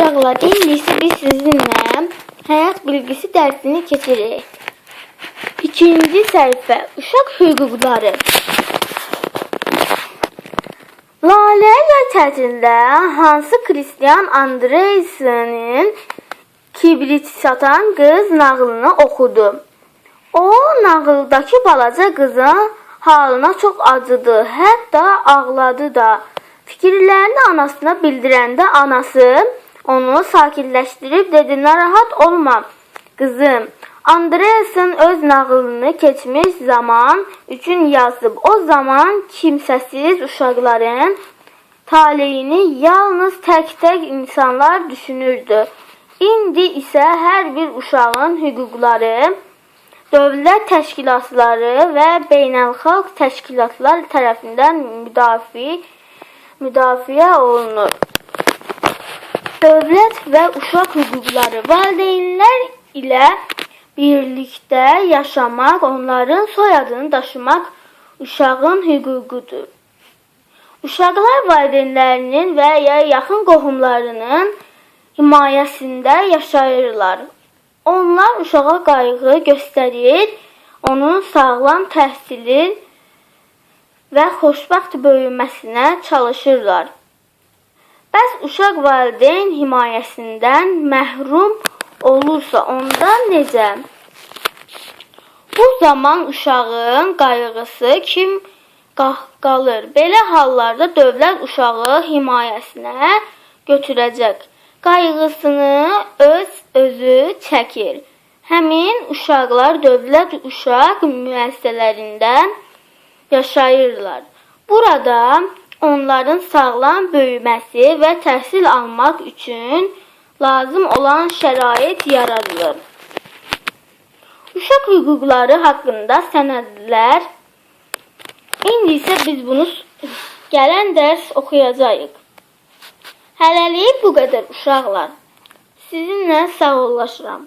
Uşaqlar, indi isə biz sizinlə həyat bilgisi dərsini keçirik. İkinci səhifə, uşaq hüquqları. Lalə yay tətilində hansı Kristian Andreysen'in kibrit satan qız nağılını oxudu. O nağıldakı balaca qızın halına çox acıdı, hətta ağladı da. Fikirlərini anasına bildirəndə anası onu sakitləşdirib dedi: "Narahat olma, qızım. Andreasen öz nağılını keçmiş zaman üçün yazıb. O zaman kimsəsiz uşaqların taleyini yalnız tək-tək insanlar düşünürdü. İndi isə hər bir uşağın hüquqları dövlət təşkilatları və beynəlxalq təşkilatlar tərəfindən müdafiə müdafiə olunur. Dövlət və uşaq hüquqları valideynlər ilə birlikdə yaşamaq, onların soyadını daşımaq uşağın hüququdur. Uşaqlar valideynlərinin və ya yaxın qohumlarının himayəsində yaşayırlar. Onlar uşağa qayğı göstərir, onun sağlam təhsili və xoşbəxt böyüməsinə çalışırlar. Bəs uşaq valideyn himayəsindən məhrum olursa, onda necə? Bu zaman uşağın qayğısı kim qa- qalır? Belə hallarda dövlət uşağı himayəsinə götürəcək. Qayğısını öz özü çəkir. Həmin uşaqlar dövlət uşaq müəssisələrində yaşayırlar. Burada onların sağlam böyüməsi və təhsil almaq üçün lazım olan şərait yaradılır. Uşaq hüquqları haqqında sənədlər. İndi isə biz bunu gələn dərs oxuyacağıq. Hələlik bu qədər uşaqlar. Sizinlə sağollaşıram.